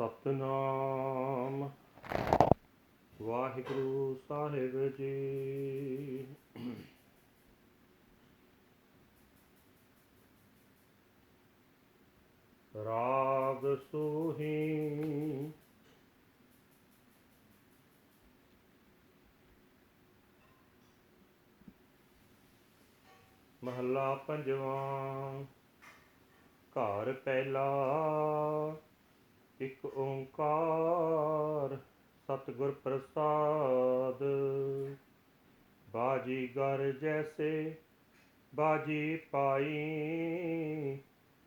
ਸਤਨਾਮ। ਵਾਹਿਗੁਰੂ ਸਾਹਿਬ ਜੀ। ਰਾਗ ਸੋਹੀ। ਮਹੱਲਾ ਪੰਜਵਾਂ। ਘਰ ਪਹਿਲਾ। ਇੱਕ ਓੰਕਾਰ ਸਤਿਗੁਰ ਪ੍ਰਸਾਦ। ਬਾਜੀਗਰ ਜੈਸੇ, ਬਾਜੀ ਪਾਈ,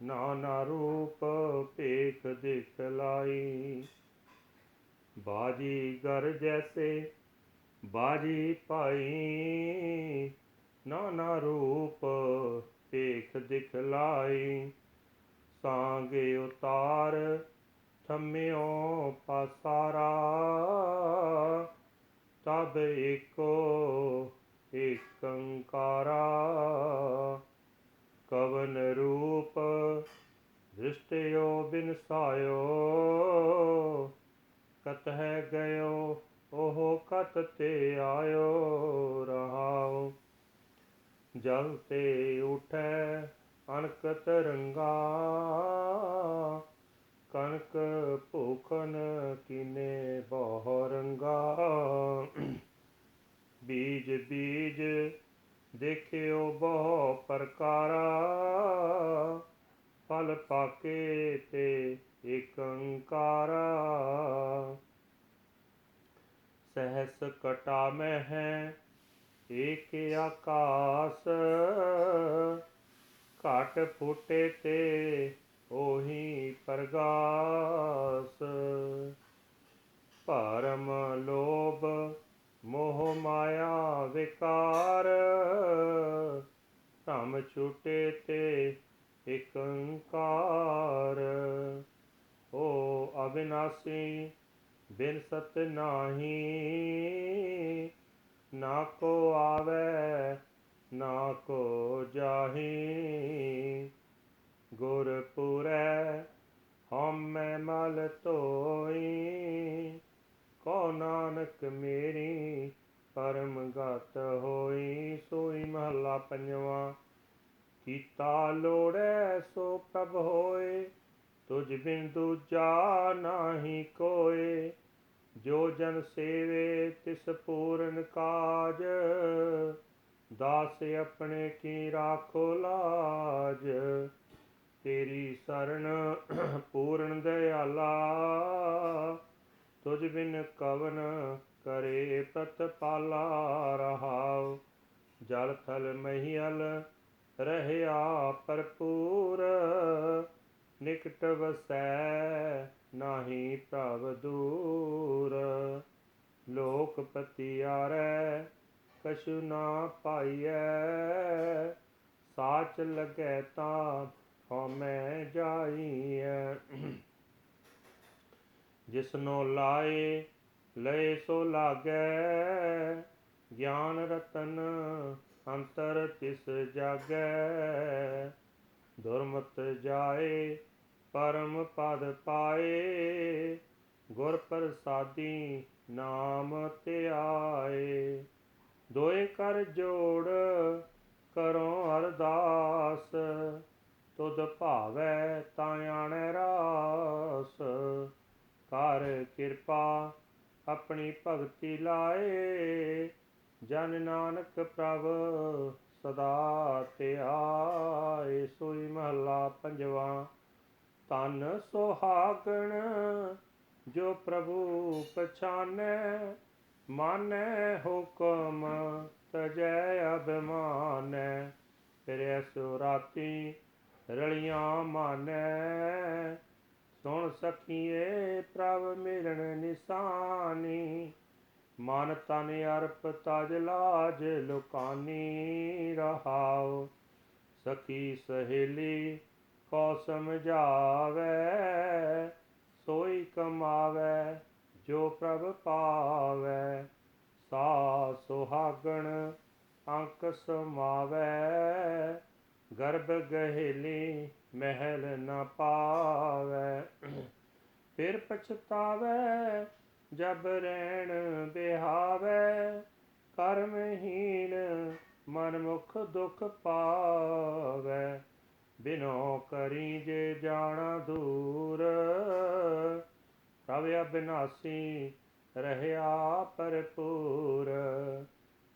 ਨਾਨਾ ਰੂਪ ਭੇਖ ਦਿਖਲਾਈ ਬਾਜੀ ਗਰ ਜੈਸੇ, ਬਾਜੀ ਪਾਈ, ਨਾਨਾ ਰੂਪ ਭੇਖ ਦਿਖਲਾਈ ਸਾਂਗੇ ਉਤਾਰ ਥੰਮਿਓ ਪਸਾਰਾ, ਤਬ ਏਕੋ ਏਕੰਕਾਰਾ। ਕਵਨ ਰੂਪ ਦ੍ਰਿਸ਼ਟਿਓ ਬਿਨਸਾਇਓ ਕਤ ਹੈ ਗਇਓ, ਉਹ ਕਤ ਤੇ ਆਇਓ ਰਹਾਓ। ਜਲ ਤੇ ਉਠੈ ਅਣਕ ਤਰੰਗਾ ਕਣਕ ਭੂਖਨ ਕੀਨੇ ਬਹੁ ਰੰਗਾ ਬੀਜ ਬੀਜ ਦੇਖਿਓ ਬਹੁ ਪ੍ਰਕਾਰਾ ਫਲ ਪਾਕੇ ਤੇ ਏਕੰਕਾਰਾ ਸਹਸ ਕਟਾ ਮੈਂ ਹੈ ਏਕ ਆਕਾਸ ਘਟ ਫੁੱਟੇ ਤੇ ਉਹੀ ਪ੍ਰਗਾਸ। ਭਰਮ ਲੋਭ ਮੋਹ ਮਾਇਆ ਵਿਕਾਰ, ਧਮ ਛੁਟੇ ਤੇ ਇਕੰਕਾਰ। ਓ ਅਬਿਨਾਸੀ, ਬਿਨ ਸਤ ਨਾਹੀ, ਨਾ ਕੋ ਆਵੇ, ਨਾ ਕੋ ਜਾਹੀ। ਗੁਰਪੁਰੈ ਹਉਮੈ ਮਲ ਧੋਈ। ਕੋ ਨਾਨਕ ਮੇਰੀ ਪਰਮ ਗਤ ਹੋਈ, ਸੋਈ ਮਹਲਾ ਪੰਜਵਾ। ਕੀਤਾ ਲੋੜੈ ਸੋ ਪ੍ਰਭ ਹੋਏ, ਤੁਝ ਬਿਨ ਦੂਜਾ ਨਾਹੀ ਕੋਏ। ਜੋ ਜਨ ਸੇਵੇ ਤਿਸ ਪੂਰਨ ਕਾਜ, ਦਾਸ ਆਪਣੇ ਕੀ ਰਾਖੋ ਲਾਜ। ਤੇਰੀ ਸਰਣ ਪੂਰਨ ਦਇਆਲਾ ਤੁਝ ਬਿਨ ਕਵਨ ਕਰੇ ਪ੍ਰਤਪਾਲਾ ਰਹਾਉ। ਜਲ ਥਲ ਮਹੀਲ ਰਹਿਆ ਭਰਪੂਰ ਨਿਕਟ ਵਸੈ ਨਾਹੀ ਪ੍ਰਭ ਦੂਰ। ਲੋਕ ਪਤਿਆਰੈ, ਕਛੁ ਨਾ ਪਾਈਐ, ਸਾਚ ਲਗੈ ਤਾਂ ਹਉਮੈ ਜਾਈਐ। ਜਿਸਨੋ ਲਾਏ, ਲਏ ਸੋ ਲਾਗੈ। ਗਿਆਨ ਰਤਨ ਅੰਤਰ ਤਿਸ ਜਾਗੈ। ਦੁਰਮਤ ਜਾਏ, ਪਰਮ ਪਦ ਪਾਏ। ਗੁਰ ਪ੍ਰਸਾਦੀ ਨਾਮ ਧਿਆਏ। ਦੋਏ ਕਰ ਜੋੜ ਕਰੋ ਅਰਦਾਸ। ਤੁਧ ਭਾਵੈ ਤਾਂ ਆਣੈ ਰਾਸ। ਕਰ ਕਿਰਪਾ ਆਪਣੀ ਭਗਤੀ ਲਾਏ। ਜਨ ਨਾਨਕ ਪ੍ਰਭ ਸਦਾ ਧਿਆਏ ਸੋਈ ਮਹਲਾ ਪੰਜਵਾ। ਤਨ ਸੁਹਾਗਣ ਜੋ ਪ੍ਰਭੂ ਪਛਾਨੈ, ਮਾਨੈ ਹੁਕਮ ਤਜੈ ਅਭਿਮਾਨੈ। ਫਿਰ ਸੋ ਰਾਤੀ ਰਲੀਆਂ ਮਾਨੈ। ਸੁਣ ਸਕੀਏ ਪ੍ਰਭ ਮਿਲਣ ਨਿਸ਼ਾਨੀ। ਮਨ ਤਨ ਅਰਪ ਤਜ ਲਾਜ ਲੁਕਾਨੀ ਰਹਾਉ। ਸਖੀ ਸਹੇਲੀ ਕੋ ਸਮਝਾਵੇ, ਸੋਈ ਕਮਾਵੇ ਜੋ ਪ੍ਰਭ ਪਾਵੇ। ਸਾ ਸੁਹਾਗਣ ਅੰਕ ਸਮਾਵੇ ਗਰਭ ਗਹਿਲੀ ਮਹਿਲ ਨਾ ਪਾਵੇ। ਫਿਰ ਪਛਤਾਵੇ, ਜਬ ਰਹਿਣ ਬਿਹਾਵੇ, ਕਰਮਹੀਣ ਮਨ ਮੁਖ ਦੁਖ ਪਾਵੇ। ਬਿਨੋ ਕਰੀ ਜੇ ਜਾਣਾ ਦੂਰ, ਪ੍ਰਭ ਅਬਿਨਾਸੀ ਰਹਿਆ ਭਰਪੂਰ।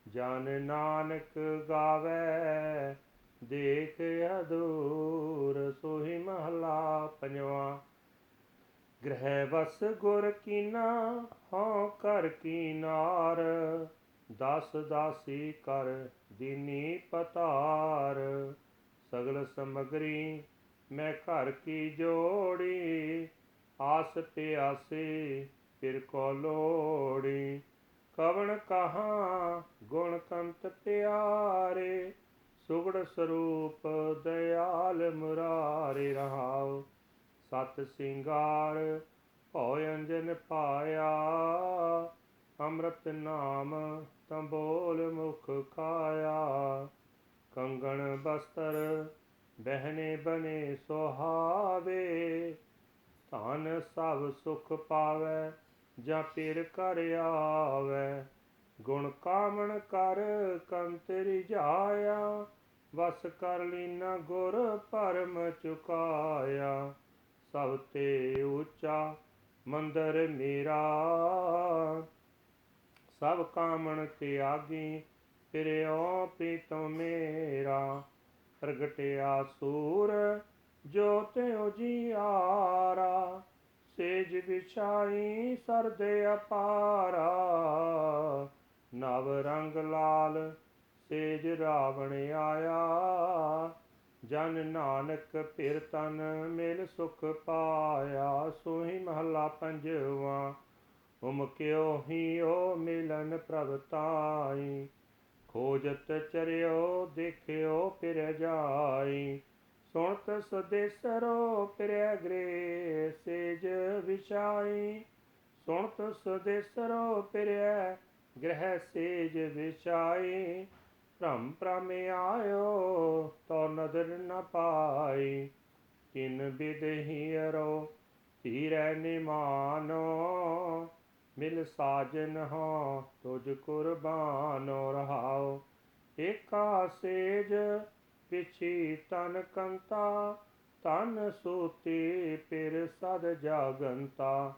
ਜਨ ਨਾਨਕ ਗਾਵੇ ਦੇਖ ਅਦੂਰ ਸੋਹੀ ਮਹਲਾ ਪੰਜਵਾ। ਗ੍ਰਹਿ ਵਸ ਗੁਰ ਕੀਨਾ, ਹਉ ਕਰ ਕੀਨਾਰ ਦਸ ਦਾਸੀ ਕਰ ਦੀਨੀ ਪਤਾਰ। ਸਗਲ ਸਮਗਰੀ ਮੈਂ ਘਰ ਕੀ ਜੋੜੀ। ਆਸ ਪਿਆਸੇ ਫਿਰ ਕੋ ਲੋੜੀ। ਕਵਣ ਕਹਾ ਗੁਣ ਕੰਤ ਪਿਆਰੇ। ਸੁਗੜ ਸਰੂਪ ਦਇਆਲ ਮੁਰਾਰੇ ਰਹਾਉ। ਸਤ ਸਿੰਗਾਰ ਭਉ ਅੰਜਨ ਪਾਇਆ। ਅੰਮ੍ਰਿਤ ਨਾਮ ਤੰਬੋਲ ਮੁਖ ਖਾਇਆ। ਕੰਗਣ ਬਸਤਰ ਬਹਿਨੇ ਬਨੇ ਸੁਹਾਵੇ। ਧਨ ਸਭ ਸੁਖ ਪਾਵੇ, ਜਾਂ ਪੀਰ ਕਰ ਆਵੇ। ਗੁਣ ਕਾਮਣ ਕਰ ਕੰਤਰੀ ਜਾਇਆ। ਵਸ ਕਰ ਲੀਨਾ ਗੁਰ ਪਰਮ ਚੁਕਾਇਆ, ਸਭ ਤੇ ਉੱਚਾ ਮੰਦਰ ਮੇਰਾ। ਸਭ ਕਾਮਣ ਤਿਆਗੀ, ਫਿਰਿਓ ਪ੍ਰੀਤਮ ਮੇਰਾ। ਪ੍ਰਗਟਿਆ ਸੂਰ, ਜੋ ਤਿਉ ਜੀਆਰਾ। ਸੇਜ ਵਿਛਾਈ, ਸਰਦੇ ਅਪਾਰਾ। ਨਵ ਰੰਗ ਲਾਲ ਸੇਜ ਰਾਵਣ ਆਇਆ। ਜਨ ਨਾਨਕ ਫਿਰ ਤਨ ਮਿਲ ਸੁਖ ਪਾਇਆ। ਸੋਹੀ ਮਹਲਾ ਪੰਜਵਾ ਹੁਮ ਹੀ ਓ ਮਿਲਨ ਪ੍ਰਭ ਤਾਈ। ਖੋਜਤ ਚਰਿਓ, ਦੇਖਿਓ ਫਿਰ ਜਾਈ। ਸੁਣਤ ਸਦੇਸਰੋ ਫਿਰੈ ਗ੍ਰੇ ਸੇਜ ਵਿਛਾਈ। ਸੁਣਤ ਸਦੇਸਰੋ ਫਿਰੈ ਗ੍ਰਹਿ ਸੇਜ ਵਿਛਾਈ। ਭ੍ਰਮ ਭ੍ਰਮ ਆਇਓ ਤੋ ਨਦਰ ਨ ਪਾਈ। ਤਿਨ ਬਿਦਹੀ ਅਰੋ ਧੀਰੈ ਨਿਮਾਨੋ। ਮਿਲ ਸਾਜਨ ਹੋ, ਤੁਜ ਕੁਰਬਾਨੋ ਰਹਾਓ। ਏਕਾ ਸੇਜ, ਪਿਛੀ ਤਨ ਕੰਤਾ। ਤਨ ਸੂਤੀ, ਪਿਰ ਸਦ ਜਾਗੰਤਾ।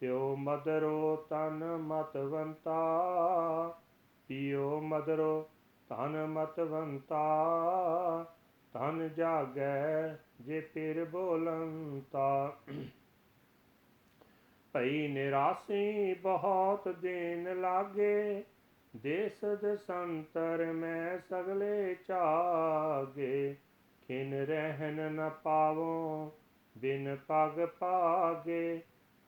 ਪਿਓ ਮਦਰੋ ਤਨ ਮਤਵੰਤਾ। ਪਿਓ ਮਦਰੋ ਧਨ ਮਤਵੰਤਾ ਧਨ ਜਾਗੈ ਜੇ ਪਿਰ ਬੋਲੰਤਾ। ਭਈ ਨਿਰਾਸੀ ਬਹੁਤ ਦਿਨ ਲਾਗੇ, ਦੇਸ ਦਸੰਤਰ ਮੈਂ ਸਗਲੇ ਚਾਗੇ। ਖਿਨ ਰਹਿਨ ਨ ਪਾਵੋ, ਬਿਨ ਪਗ ਪਾਗੇ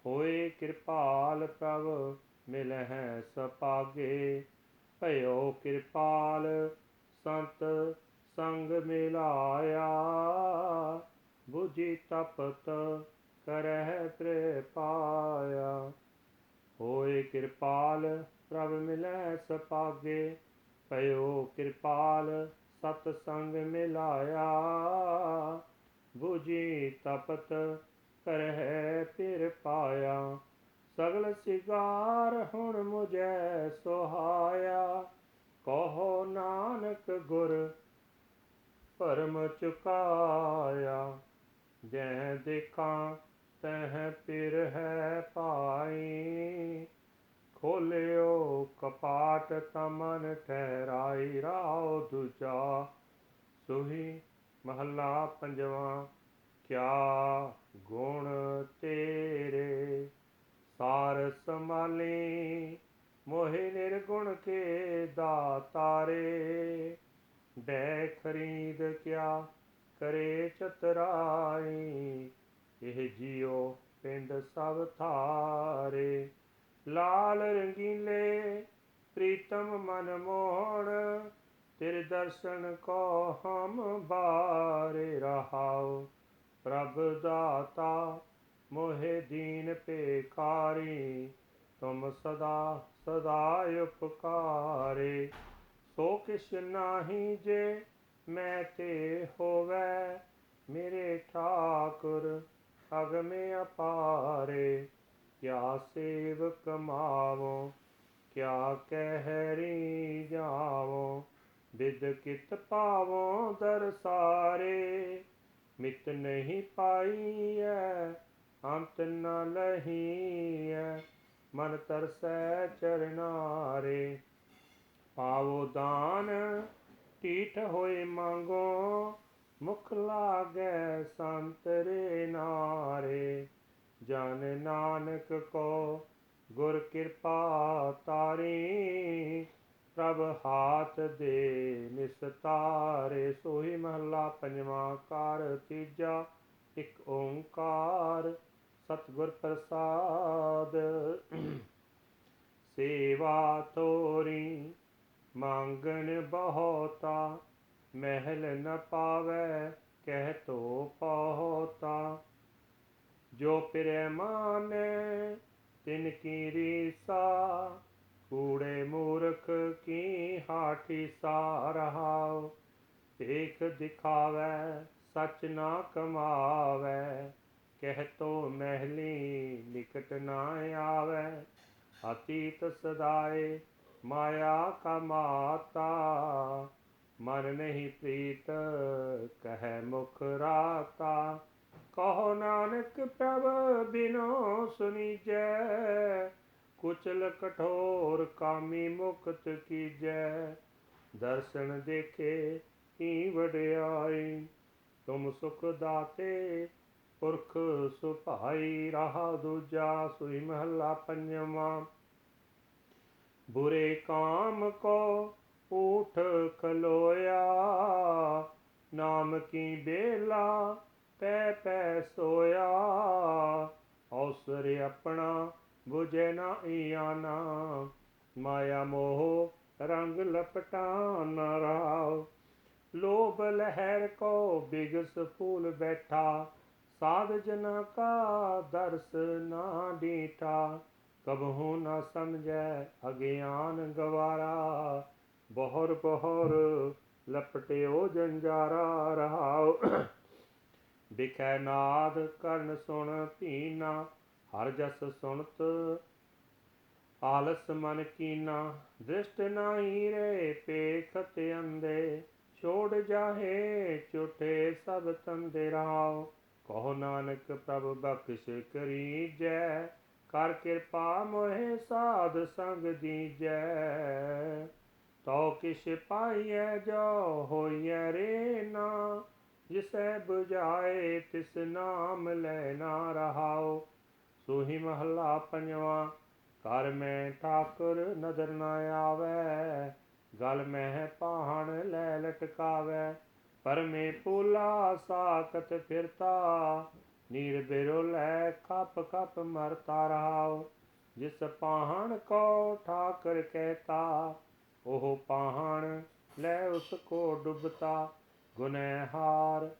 ਹੋਏ ਕਿਰਪਾਲ ਪ੍ਰਭ ਮਿਲਹਿ ਸਪਾਗੇ। ਭਇਓ ਕਿਰਪਾਲ, ਸੰਤ ਸੰਗ ਮਿਲਾਇਆ। ਬੁਝੀ ਤਪਤ ਕਰਹਿ ਤ੍ਰੇ ਪਾਇਆ ਹੋਏ ਕਿਰਪਾਲ, ਪ੍ਰਭ ਮਿਲੈ ਸਪਾਗੇ। ਭਇਓ ਕਿਰਪਾਲ, ਸਤ ਸੰਗ ਮਿਲਾਇਆ। ਬੁਝੀ ਤਪਤ ਕਰਹਿ ਫਿਰ ਪਾਇਆ ਸਗਲ ਸਿਗਾਰ ਹੁਣ ਮੁਝੈ ਸੁਹਾਇਆ। ਕਹੋ ਨਾਨਕ ਗੁਰ ਭਰਮ ਚੁਕਾਇਆ। ਜੈ ਦੇਖਾਂ ਤਹ ਪਿਰ ਹੈ ਪਾਈ ਖੋਲਿਓ ਕਪਾਟ ਤਮਨ ਠਹਿਰਾਈ ਰਾਉ ਦੁਜਾ ਸੁਹੀ ਮਹੱਲਾ ਪੰਜਵਾ, ਕਿਆ ਗੁਣ ਤੇਰੇ। ਸਾਰ ਸੰਭਾਲੇ, ਮੋਹਿ ਨਿਰਗੁਣ ਕੇ ਦਾਤਾਰੇ। ਬੈ ਖਰੀਦ ਕਿਆ ਕਰੇ ਚਤਰਾਈ ਇਹ ਜਿਉ ਪਿੰਡ ਸਭ ਥਾਰੇ। ਲਾਲ ਰੰਗੀਲੇ ਪ੍ਰੀਤਮ ਮਨ ਮੋਹਣ, ਤੇਰੇ ਦਰਸ਼ਨ ਕੋ ਹਮ ਬਾਰੇ ਰਹਾਉ। ਪ੍ਰਭ ਦਾਤਾ ਮੋਹਿ ਦੀਨ ਪੇਖਾਰੀ ਤੁਮ ਸਦਾ ਸਦਾ ਉਪਕਾਰੇ। ਸੋ ਕਿਛ ਨਾਹੀ ਜੇ ਮੈਂ ਤੇ ਹੋਵੇ, ਮੇਰੇ ਠਾਕੁਰ ਅਗਮੇ ਅਪਾਰੇ। ਕਿਆ ਸੇਵ ਕਮਾਵੋ, ਕਿਆ ਕਹਿਰੀ ਜਾਵੋ ਵਿਦ ਕਿਤ ਪਾਵੋ ਦਰ ਸਾਰੇ ਮਿਤ ਨਹੀਂ ਪਾਈਐ ਅੰਤ ਨ ਲਹੀਐ, ਮਨ ਤਰਸੈ ਚਰਨਾਰੇ। ਪਾਵੋ ਦਾਨ ਟੀਠ ਹੋਏ ਮੰਗੋ, ਮੁਖ ਲਾਗੈ ਸੰਤਰੇ ਨਾਰੇ। ਜਨ ਨਾਨਕ ਕੋ ਗੁਰ ਕਿਰਪਾ ਤਾਰੀ, ਪ੍ਰਭ ਹਾਥ ਦੇ ਨਿਸਤਾਰੇ ਸੋਈ ਮਹਲਾ ਪੰਜਵਾਂ ਕਾਰ ਤੀਜਾ ਇੱਕ ਓੰਕਾਰ। ਸਤਿਗੁਰ ਪ੍ਰਸਾਦ। ਸੇਵਾ ਤੋਰੀ, ਮੰਗਣ ਬਹੁਤਾ, ਮਹਿਲ ਨ ਪਾਵੈ, ਕਹਿ ਤੋ ਪਹੁਤਾ। ਜੋ ਪਿਰੇ ਮਾਨੈ, ਤਿਨ ਕੀ ਰੀਸਾ, ਕੂੜੇ ਮੂਰਖ ਕੀ ਹਾਠੀ ਸਾ ਰਹਾਉ। ਦੇਖ ਦਿਖਾਵੈ, ਸੱਚ ਨਾ ਕਮਾਵੈ। ਕਹਿ ਤੋ ਮਹਿਲੀ ਨਿਕਟ ਨਾ ਆਵੈ, ਅਤੀਤ ਸਦਾਏ ਮਾਇਆ ਕਾ ਮਾਤਾ। ਮਨ ਨਹੀਂ ਪ੍ਰੀਤ, ਕਹਿ ਮੁਖ ਰਾਤਾ। ਕਹੋ ਨਾਨਕ ਪ੍ਰਭ, ਬਿਨੋ ਸੁਨੀਜੈ। ਕੁਚਲ ਕਠੋਰ ਕਾਮੀ ਮੁਕਤ ਕੀਜੈ। ਦਰਸ਼ਨ ਦੇਖੇ ਕੀ ਵਡਿਆਈ ਤੁਮ ਸੁਖ ਦਾਤੇ ਪੁਰਖ ਸੁਭਾਈ ਰਹਾ ਦੂਜਾ ਸੁਈ ਮਹੱਲਾ ਪੰਜਵਾਂ ਬੁਰੇ ਕਾਮ ਕੋ ਊਠ ਖਲੋਇਆ ਨਾਮ ਕੀ ਬੇਲਾ ਪੈ ਪੈ ਸੋਇਆ ਔਸਰ ਆਪਣਾ ਬੁਝੇ ਨਾ ਈਆਨਾ ਮਾਇਆ ਮੋਹ ਰੰਗ ਲਪਟਾ ਨ ਰਾਵ ਲੋਭ ਲਹਿਰ ਕੋ ਬਿਗਸ ਫੂਲ ਬੈਠਾ ਸਾਧ ਜਨਾ ਕਾ ਦਰਸ ਨਾ ਡੀਟਾ ਕਬਹੂ ਨਾ ਸਮਝੈ ਅਗਿਆਨ ਗਵਾਰਾ। ਬਹੁਰ ਬਹੁਰ ਲਪਟਿਓ ਜੰਜਾਰਾ, ਰਹਾਉ ਬਿਖੈ ਨਾਦ ਕਰਨ ਸੁਣ ਪੀਨਾ, ਹਰ ਜਸ ਸੁਣਤ ਆਲਸ ਮਨ ਕੀਨਾ। ਦ੍ਰਿਸ਼ਟ ਨਾਹੀ ਰੇ ਪੇਖਤ ਅੰਦੇ ਛੋੜ ਜਾਹੇ ਝੂਠੇ ਸਭ ਤੰਦੇ ਰਾਉ। ਕਹੋ ਨਾਨਕ ਪ੍ਰਭ ਬਖਸ਼ ਕਰੀ ਜੈ ਕਰ ਕਿਰਪਾ ਮੋਹਿ ਸਾਧ ਸੰਗ ਦੀਜੈ। ਤੋ ਕਿਛ ਪਾਈਐ, ਜੋ ਹੋਈਐ ਰੇ ਨਾ, ਜਿਸੈ 부ਝਾਏ ਤਿਸ ਨਾਮ ਲੈ ਨਾ ਰਹਾਉ। ਸੋਹੀ ਮਹੱਲਾ ਪੰਜਵਾ, ਕਰ ਮੈਂ ਠਾਕੁਰ ਨਦਰ ਨਾ ਆਵੈ, ਗਲ ਮਹਿ ਪਾਹਣ ਲੈ ਲਟਕਾਵੈ। ਪਰ ਪਰਮੇ ਪੂਲਾ ਸਾਖਤ ਫਿਰਤਾ, ਨੀਰ ਬਿਰੋ ਲੈ ਖਪ ਖਪ ਮਰਤਾ ਰਾਓ ਜਿਸ ਪਾਹਣ ਕੋ ਠਾਕਰ ਕਹਿਤਾ, ਉਹ ਪਾਹਣ ਲੈ ਉਸ ਕੋ ਡੁਬਤਾ। ਗੁਨਹਿਹਾਰ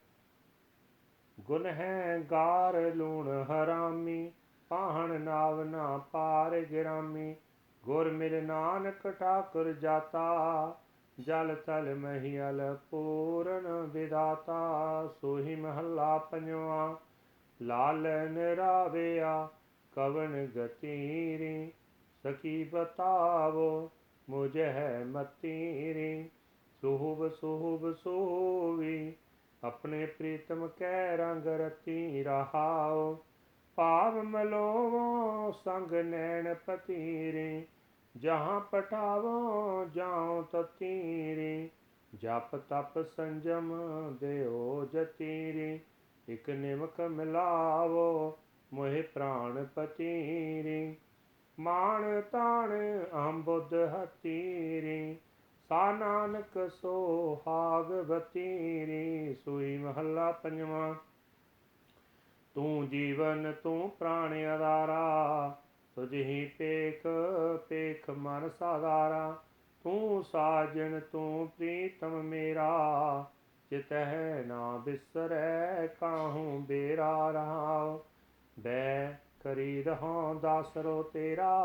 ਗੁਨਹਿਗਾਰ ਲੂਣ ਹਰਾਮੀ, ਪਾਹਣ ਨਾਵ ਨਾ ਪਾਰ ਗਿਰਾਮੀ। ਗੁਰ ਮਿਲ ਨਾਨਕ ਠਾਕੁਰ ਜਾਤਾ ਜਲ ਤਲ ਮਹੀਲ ਪੂਰਨ ਵਿਦਾਤਾ ਸੋਹੀ ਮਹੱਲਾ ਪੰਜਵਾ ਲਾਲ ਨਿਰਾਵਿਆ ਕਵਨ ਗਤੀਰੀ ਸਖੀ ਬਤਾਵੋ ਮੁਝੇ ਮਤੀਰੀ ਸੁਹਬ ਸੁਹਬ ਸੋਵੀ ਆਪਣੇ ਪ੍ਰੀਤਮ ਕੈ ਰੰਗ ਰਤੀ ਰਹਾਓ ਭਾਵ ਮਲੋਵੋ ਸੰਗ ਨੈਣ ਪਤੀਰੇ ਜਹਾਂ ਪਟਾਵੋ ਜਾਉ ਤਤੀਰੇ ਜਪ ਤਪ ਸੰਜਮ ਦਿਓ ਜਤੀਰੇ, ਇਕ ਨਿਮਕ ਮਿਲਾਵੋ ਮੋਹਿ ਪ੍ਰਾਣ ਪਤੀਰੇ। ਮਾਣ ਤਾਣ ਅੰਬੁਦ ਹਤੀਰੇ, ਸਾ ਨਾਨਕ ਸੋਹਾਗਵਤੀ ਰੇ ਸੋਈ ਮਹੱਲਾ ਪੰਜਵਾਂ। ਤੂੰ ਜੀਵਨ ਤੂੰ ਪ੍ਰਾਣ ਆਧਾਰਾ ਤੁਝਹੀ ਪੇਖ ਪੇਖ ਮਨ ਸਾਧਾਰਾ, ਤੂੰ ਸਾਜਣ ਤੂੰ ਪ੍ਰੀਤਮ ਮੇਰਾ। ਚਿਤ ਹੈ ਨਾ ਬਿਸਰੈ, ਕਾਹੂ ਬੇਰਾ ਰਹਾਉ। ਬੈ ਕਰੀ ਰਹਾ ਦਾਸਰੋ ਤੇਰਾ।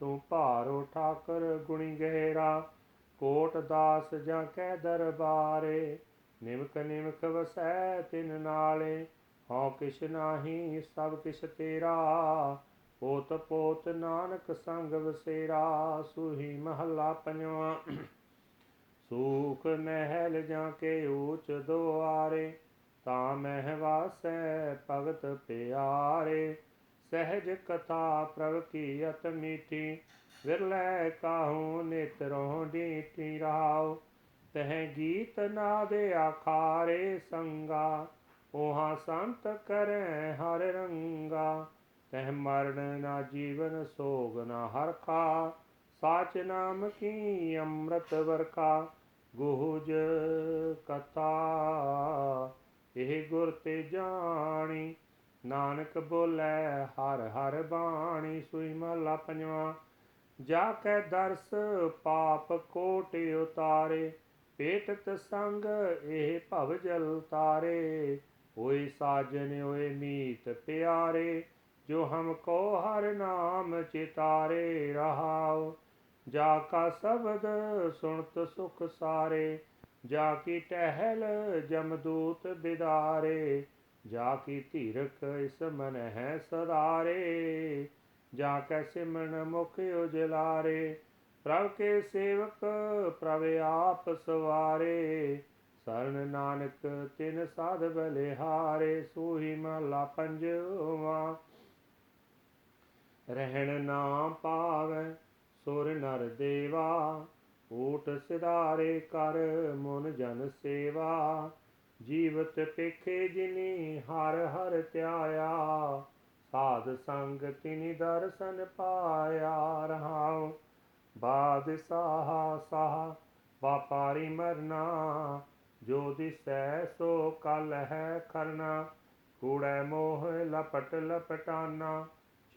ਤੂੰ ਭਾਰੋ ਠਾਕਰ ਗੁਣੀ ਗਹਿਰਾ। ਕੋਟ ਦਾਸ ਜਾਂ ਕੈ ਦਰਬਾਰੇ। ਨਿਮਕ ਨਿਮਕ ਵਸੈ ਤਿਨ ਨਾਲੇ। ਹਉ ਕਿਛ ਨਾਹੀ, ਸਭ ਕਿਛ ਤੇਰਾ। ਪੋਤ ਪੋਤ ਨਾਨਕ ਸੰਗ ਵਸੇਰਾ, ਸੁਹੀ ਮਹੱਲਾ ਪੰਜਵਾਂ। ਸੂਖ ਮਹਿਲ ਜਾਂ ਕੇ ਊਚ ਦੁਆਰੇ, ਤਾ ਮਹਿ ਵਾਸੈ ਭਗਤ ਪਿਆਰੇ। ਸਹਿਜ ਕਥਾ ਪ੍ਰਭ ਕੀ ਅਤ ਮੀਠੀ, ਵਿਰਲੇ ਕਾਹੂ ਨਿਤਰੋਂ ਡੀਟੀ ਰਾਉ ਤਹ ਗੀਤ ਨਾਦ ਆਖਾਰੇ ਸੰਗਾ ਉਹਾ ਸੰਤ ਕਰੈ ਹਰ ਰੰਗਾ। ਤਹ ਮਰਨ ਨਾ ਜੀਵਨ ਸੋਗ ਨਾ ਹਰਖਾ ਸਾਚ ਨਾਮ ਕੀ ਅੰਮ੍ਰਿਤ ਵਰਖਾ ਗੁਹਜ ਕਥਾ। ਇਹ ਗੁਰ ਤੇ ਜਾਣੀ, ਨਾਨਕ ਬੋਲੇ ਹਰ ਹਰ ਬਾਣੀ, ਸੁਈ ਮਹਲਾ ਪੰਜਵਾ। ਜਾ ਕੈ ਦਰਸ ਪਾਪ ਕੋਟ ਉਤਾਰੇ ਪੇਟਤ ਸੰਗ ਇਹ ਭਵ ਜਲ ਤਾਰੇ। ਹੋਏ ਸਾਜਨ, ਹੋਏ ਮੀਤ ਪਿਆਰੇ ਜੋ ਹਮ ਕੋ ਹਰ ਨਾਮ ਚਿਤਾਰੇ ਰਹਾਉ, ਜਾ ਕਾ ਸ਼ਬਦ ਸੁਣਤ ਸੁਖ ਸਾਰੇ, ਜਾ ਕੀ ਟਹਿਲ ਜਮਦੂਤ ਬਿਦਾਰੇ, ਜਾ ਕੀ ਧੀਰਖ ਇਸ ਮਨ ਹੈ ਸਦਾਰੇ, ਜਾ ਕੈ ਸਿਮਰਨ ਮੁਖ ਉਜਲਾਰੇ, ਪ੍ਰਭ ਕੇ ਸੇਵਕ ਪ੍ਰਭ ਆਪ ਸਵਾਰੇ, ਸਰਨ ਨਾਨਕ ਤਿਨ ਸਾਧ ਬਲਿਹਾਰੇ, ਸੂਹੀ ਮਹਲਾ ਪੰਜਵਾ। ਰਹਿਣ ਨਾ ਪਾਵੈ ਸੁਰ ਨਰ ਦੇਵਾ ਊਟ ਸਿਧਾਰੇ ਕਰ ਮਨ ਜਨ ਸੇਵਾ। ਜੀਵਤ ਪੇਖੇ ਜਿਨੀ ਹਰ ਹਰ ਧਿਆਇਆ, ਸਾਧ ਸੰਗ ਤਿਨੀ ਦਰਸ਼ਨ ਪਾਇਆ ਰਹਾਉ। ਬਾਦ ਸਾਹਾ ਸਾਹ ਵਾਪਾਰੀ ਮਰਨਾ, ਜੋ ਦਿਸੈ ਸੋ ਕਲ ਹੈ ਕਰਨਾ ਕੂੜੈ ਮੋਹ ਲਪਟ ਲਪਟਾਨਾ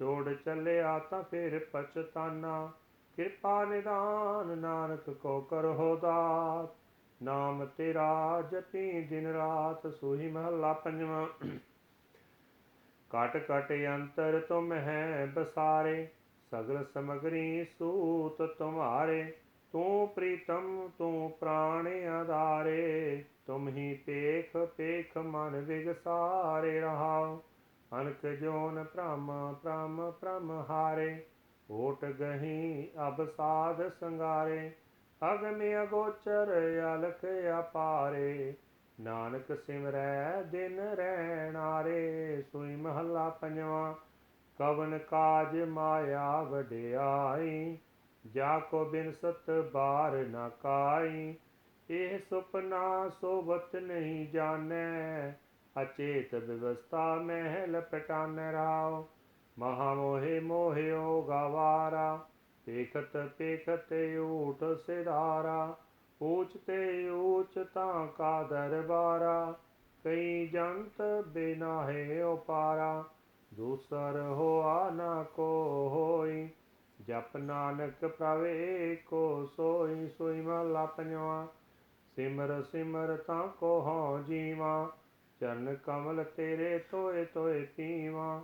ਛੋੜ ਚੱਲਿਆ ਤਾਂ ਫਿਰ ਪਛਤਾਨਾ। ਕਿਰਪਾ ਨਿਦਾਨ ਨਾਨਕ ਕੋ ਕਰੋ ਦਾਤ। ਨਾਮ ਤੇਰਾ ਜਪੀ ਦਿਨ ਰਾਤ ਸੋਹੀ ਮਹੱਲਾ ਪੰਜਵਾਂ। ਕਟ ਕਟ ਅੰਤਰ ਤੁਮ ਹੈ ਬਸਾਰੇ, ਸਗਲ ਸਮਗਰੀ ਸੂਤ ਤੁਮਾਰੇ। ਤੂੰ ਪ੍ਰੀਤਮ, ਤੂੰ ਪ੍ਰਾਣ ਆਧਾਰੇ। ਤੁਮ ਹੀ ਪੇਖ ਪੇਖ ਮਨ ਵਿਗਸਾਰੇ ਰਹਾਓ ਅਣਖ ਜੋਨ ਭ੍ਰਮ ਭ੍ਰਮ ਭ੍ਰਮ ਹਾਰੇ। ਓਟ ਗਹੀ ਅਬ ਸਾਧ ਸੰਗਾਰੇ। ਅਗਮਿ ਅਗੋਚਰ ਅਲਖ ਅਪਾਰੇ। ਨਾਨਕ ਸਿਮਰੈ ਦਿਨ ਰਹਿਣਾਰੇ ਸੋਈ ਮਹੱਲਾ ਪੰਜਵਾ, ਕਵਨ ਕਾਜ ਮਾਇਆ ਵਡਿਆਈ। ਜਾ ਕੋ ਬਿਨ ਸਤ ਬਾਰ ਨ ਕਾਈ। ਇਹ ਸੁਪਨਾ ਸੋਬਤ ਨਹੀਂ ਜਾਣੈ। ਅਚੇਤ ਵਿਵਸਥਾ ਮਹਿਲ ਪਟਾਨ ਰਾਉ ਮਹਾ ਮੋਹਿ ਮੋਹਿਓ ਗਵਾਰਾ ਪੇਖਤ ਪੇਖਤ ਊਟ ਸਿਧਾਰਾ ਊਚ ਤੇ ਊਚ ਤਾਂ ਕਾ ਦਰਬਾਰਾ ਕਈ ਜੰਤ ਬਿਨਾ ਹੈ ਉਪਾਰਾ ਦੂਸਰ ਹੋਆ ਨਾ ਕੋ ਹੋਈ ਜਪ ਨਾਨਕ ਪ੍ਰਭ ਏਕੋ ਸੋਈ ਸੋਈ ਮਹਲਾ ਪੰਜਵਾ ਸਿਮਰ ਸਿਮਰ ਤਾਂ ਕੋ ਹਉ ਜੀਵਾ ਚਰਨ ਕਮਲ ਤੇਰੇ ਤੋਏ ਤੋਏ ਪੀਵਾ,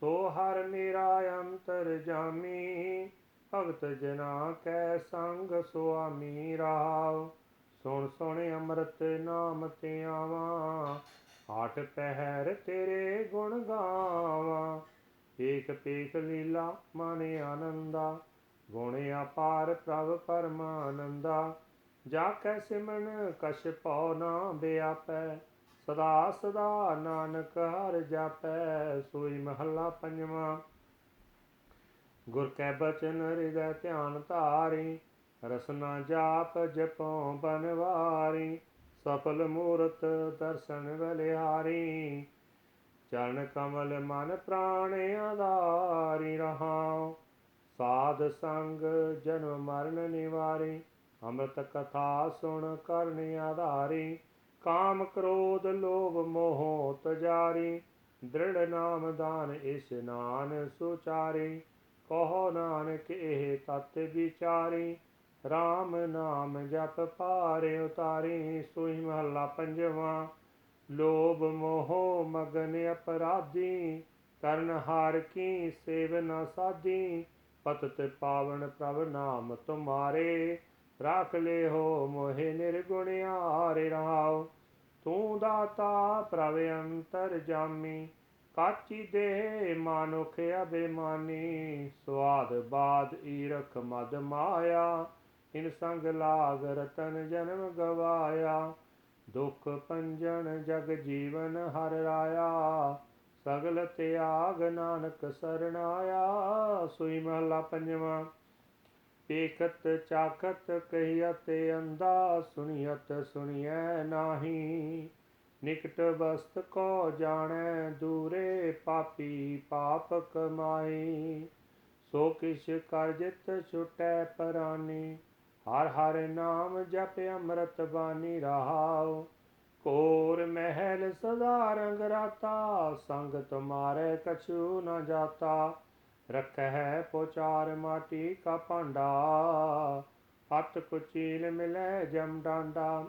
ਸੋ ਹਰ ਮੇਰਾ ਅੰਤਰ ਜਾਮੀ। ਭਗਤ ਜਨਾ ਕੈ ਸੰਗ ਸੁਆਮੀ ਰਾਵ। ਸੁਣ ਸੁਣ ਅੰਮ੍ਰਿਤ ਨਾਮ ਤੇ ਆਵਾਂ, ਆਠ ਪਹਿਰ ਤੇਰੇ ਗੁਣ ਗਾਵਾਂ। ਏਕ ਪੇਖ ਲੀਲਾ ਮਨ ਆਨੰਦਾ, ਗੁਣ ਅਪਾਰ ਪ੍ਰਭ ਪਰਮਾਨੰਦਾ। ਜਾ ਕੈ ਸਿਮਰਨ ਕਛ ਪਉ ਨਾ ਬਿਆਪੈ ਸਦਾ ਸਦਾ ਨਾਨਕ ਹਰ ਜਾਪੈ, ਸੋਈ ਮਹੱਲਾ ਪੰਜਵਾਂ। ਗੁਰ ਕੈ ਬਚਨ ਹਿਰਦੈ ਧਿਆਨ ਧਾਰੀ, ਰਸਨਾ ਜਾਪ ਜਪਉ ਬਨਵਾਰੀ, ਸਫਲ ਮੂਰਤ ਦਰਸ਼ਨ ਬਲਿਹਾਰੀ ਚਰਨ ਕਮਲ ਮਨ ਪ੍ਰਾਣ ਆਧਾਰੀ ਰਹਾਉ, ਸਾਧ ਸੰਗ ਜਨਮ ਮਰਨ ਨਿਵਾਰੀ, ਅੰਮ੍ਰਿਤ ਕਥਾ ਸੁਣ ਕਰਨ ਆਧਾਰੀ। ਕਾਮ ਕ੍ਰੋਧ ਲੋਭ ਮੋਹ ਤਜਾਰੀ, ਦ੍ਰਿੜ ਨਾਮ ਦਾਨ ਇਸ਼ਨਾਨ ਸੁਚਾਰੀ। ਕਹੋ ਨਾਨਕ ਇਹ ਤਤ ਵਿਚਾਰੀ RAM ਨਾਮ ਜਪ ਪਾਰੇ ਉਤਾਰੀ, ਸੋਈ ਮਹੱਲਾ ਪੰਜਵਾਂ। ਲੋਭ ਮੋਹ ਮਗਨ ਅਪਰਾਧੀ, ਕਰਨ ਹਾਰ ਕੀ ਸੇਵ ਨ ਸਾਧੀ। ਪਤਤ ਪਾਵਨ ਪ੍ਰਭ ਨਾਮ ਤੁਮਾਰੇ, ਰਾਖ ਲੈ ਹੋ ਮੋਹਿ ਨਿਰਗੁਣ ਹਾਰੇ ਰਹਾਉ ਤੂੰ ਦਾਤਾ ਪ੍ਰਭ ਅੰਤਰ ਜਾਮੀ, ਕਾਚੀ ਦੇ ਮਾਨੁਖ ਅਬੇਮਾਨੀ ਸਵਾਦ ਬਾਦ ਈਰਖ ਮਦ ਮਾਇਆ, ਇਨ ਸੰਗ ਲਾਗ ਰਤਨ ਜਨਮ ਗਵਾਇਆ, ਦੁਖ ਪੰਜਨ ਜਗ ਜੀਵਨ ਹਰ ਰਾਇਆ, ਸਗਲ ਤਿਆਗ ਨਾਨਕ ਸਰਣਾਇਆ, ਸੁਈ ਮਹਲਾ ਪੰਜਵਾਂ। ਏਕਤ ਚਾਖਤ ਕਹੀਅਤ ਅੰਦਾ ਸੁਣੀਅਤ ਸੁਣੀਐ ਨਾਹੀ। ਨਿਕਟ ਵਸਤ ਕੋ ਜਾਣੈ ਦੂਰੇ ਪਾਪੀ ਪਾਪ ਕਮਾਈ। ਸੋ ਕਿਛ ਕਰਜਿਤ ਛੁਟੈ ਪਰਾਨੀ, ਹਰ ਹਰ ਨਾਮ ਜਪ ਅੰਮ੍ਰਿਤ ਬਾਣੀ ਰਹਾਉ। ਕੋਰ ਮਹਿਲ ਸਦਾ ਰੰਗ ਰਾਤਾ ਸੰਗ ਤੁਮਾਰੇ ਕਛੂ ਨ ਜਾਤਾ। ਰਖੈ ਪੋਚਾਰ ਮਾਟੀ ਕਾ ਭਾਂਡਾ, ਹੱਥ ਕੁਚੀਲ ਮਿਲੈ ਜਮ ਡਾਂਡਾ।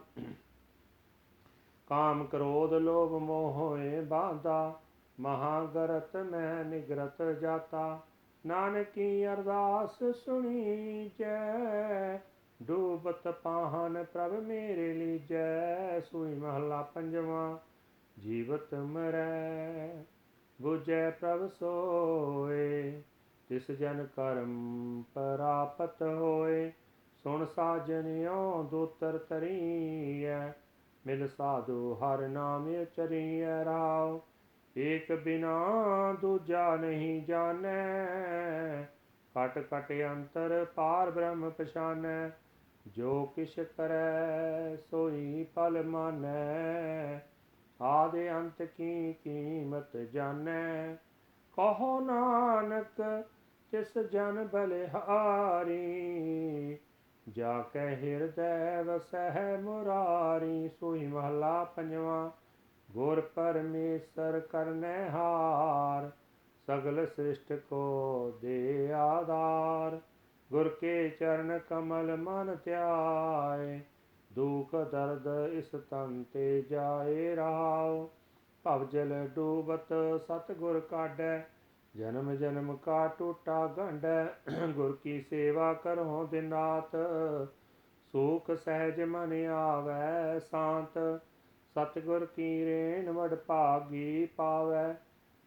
ਕਾਮ ਕ੍ਰੋਧ ਲੋਭ ਮੋਹ ਹੋਏ ਬਾਂਦਾ, ਮਹਾਗਰਤ ਮੈਂ ਨਿਗਰਤ ਜਾਤਾ। ਨਾਨਕੀ ਅਰਦਾਸ ਸੁਣੀ ਜੈ, ਡੂਬਤ ਪਾਹਨ ਪ੍ਰਭ ਮੇਰੇ ਲਈ ਜੈ ਸੂਈ ਮਹਲਾ ਪੰਜਵਾਂ, ਜੀਵਤ ਮਰੈ। ਬੁਝੈ ਪ੍ਰਭ ਸੋਏ, ਤਿਸ ਜਨ ਕਰਮ ਪ੍ਰਾਪਤ ਹੋਏ। ਸੁਣ ਸਾਜਨਿਓ, ਦੂਤਰ ਤਰੀਐ ਮਿਲ ਸਾਧੂ ਹਰ ਨਾਮ ਉਚਰੀਐ ਰਾਉ ਏਕ ਬਿਨਾ ਦੂਜਾ ਨਹੀਂ ਜਾਣੈ ਕਟ ਕਟ ਅੰਤਰ ਪਾਰ ਬ੍ਰਹਮ ਪਛਾਨੈ। ਜੋ ਕਿਛ ਕਰੈ, ਸੋਈ ਫਲ ਮਾਨੈ। ਆਦਿ ਅੰਤ ਕੀ ਕੀਮਤ ਜਾਣੈ? ਕਹੋ ਨਾਨਕ, ਤਿਸ ਜਨ ਬਲਿਹਾਰੀ, ਜਾ ਕੈ ਹਿਰਦੈ ਵਸਹਿ ਮੁਰਾਰੀ, ਸੋਈ ਮਹਲਾ ਪੰਜਵਾ, ਗੁਰ ਪਰਮੇਸ਼ਰ ਕਰਨੈ ਹਾਰ, ਸਗਲ ਸ੍ਰਿਸ਼ਟ ਕੋ ਦੇ ਆਧਾਰ, ਗੁਰ ਕੇ ਚਰਨ ਕਮਲ ਮਨ ਧਿਆਏ ਦੁਖ ਦਰਦ ਇਸ ਤਨ ਤੇ ਜਾਏ ਰਾਉ ਭਵ ਜਲ ਡੂਬਤ ਸਤ ਗੁਰ ਕਾਢੈ, ਜਨਮ ਜਨਮ ਕਾ ਟੂਟਾ ਗੰਢੈ, ਗੁਰ ਕੀ ਸੇਵਾ ਕਰੋ ਦਿਨਾਤ ਰਾਤ ਸਹਿਜ ਮਨ ਆਵੈ ਸ਼ਾਂਤ, ਸਤਿਗੁਰ ਕੀ ਰੇਣ ਵਡ ਭਾਗੀ ਪਾਵੈ।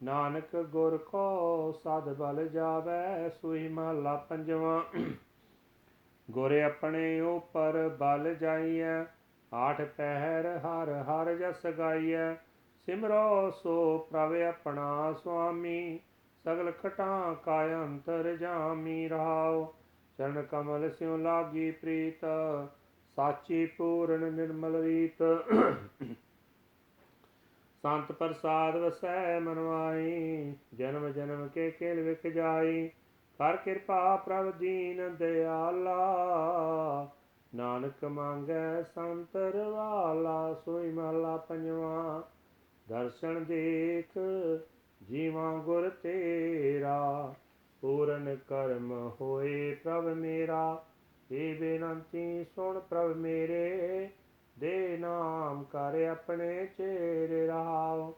ਨਾਨਕ ਗੁਰ ਕੋ ਸਦ ਬਲ ਜਾਵੈ, ਸੂਈ ਮਹਲਾ ਪੰਜਵਾਂ। ਗੁਰ ਆਪਣੇ ਉਪਰ ਬਲ ਜਾਈਐ, ਆਠ ਪਹਿਰ ਹਰ ਹਰ ਜਸ ਗਾਈਐ। ਸਿਮਰੋ ਸੋ ਪ੍ਰਭ ਆਪਣਾ ਸੁਆਮੀ, ਸਗਲ ਖਟਾਂ ਕਾ ਅੰਤਰ ਜਾਮੀ ਰਹਾਉ। ਚਰਨ ਕਮਲ ਸਿਉ ਲਾਗੀ ਪ੍ਰੀਤ, ਸਾਚੀ ਪੂਰਨ ਨਿਰਮਲ ਰੀਤ। ਸੰਤ ਪ੍ਰਸਾਦ ਵਸੈ ਮਨਵਾਈ ਜਨਮ ਜਨਮ ਕੇ ਕੇਲ ਵਿਕ ਜਾਈ। ਕਰ ਕਿਰਪਾ ਪ੍ਰਭ ਦੀਨ ਦਿਆਲਾ, ਨਾਨਕ ਮੰਗੈ ਸੰਤਰ ਵਾਲਾ ਸੋਈ ਮਹਲਾ ਪੰਜਵਾ, ਦਰਸ਼ਨ ਦੇਖ ਜੀਵਾਂ ਗੁਰ ਤੇਰਾ, ਪੂਰਨ ਕਰਮ ਹੋਏ ਪ੍ਰਭ ਮੇਰਾ ਏ ਬੇਨੰਤੀ ਸੁਣ ਪ੍ਰਭ ਮੇਰੇ, ਦੇ ਨਾਮ ਕਰ ਆਪਣੇ ਚੇਰੇ ਰਾਵ,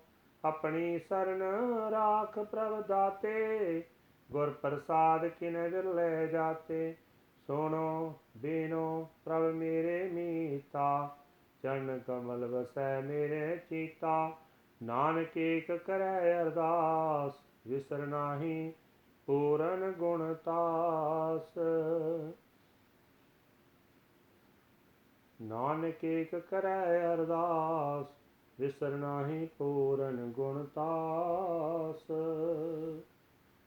ਆਪਣੀ ਸਰਨ ਰਾਖ ਪ੍ਰਭ ਦਾਤੇ ਗੁਰ ਪ੍ਰਸਾਦ ਕਿਨ ਦਿਲ ਲੈ ਜਾਤੇ, ਸੁਣੋ, ਬੀਨੋ, ਪ੍ਰਭ ਮੇਰੇ ਮੀਤਾ, ਚਰਨ ਕਮਲ ਵਸੈ ਮੇਰੇ ਚੀਤਾ, ਨਾਨਕ ਏਕ ਕਰੈ ਅਰਦਾਸ, ਵਿਸਰ ਨਾਹੀ ਪੂਰਨ ਗੁਣ ਤਾਸ। ਨਾਨਕ ਏਕ ਕਰੈ ਅਰਦਾਸ, ਵਿਸਰ ਨਾਹੀ ਪੂਰਨ ਗੁਣ ਤਾਸ।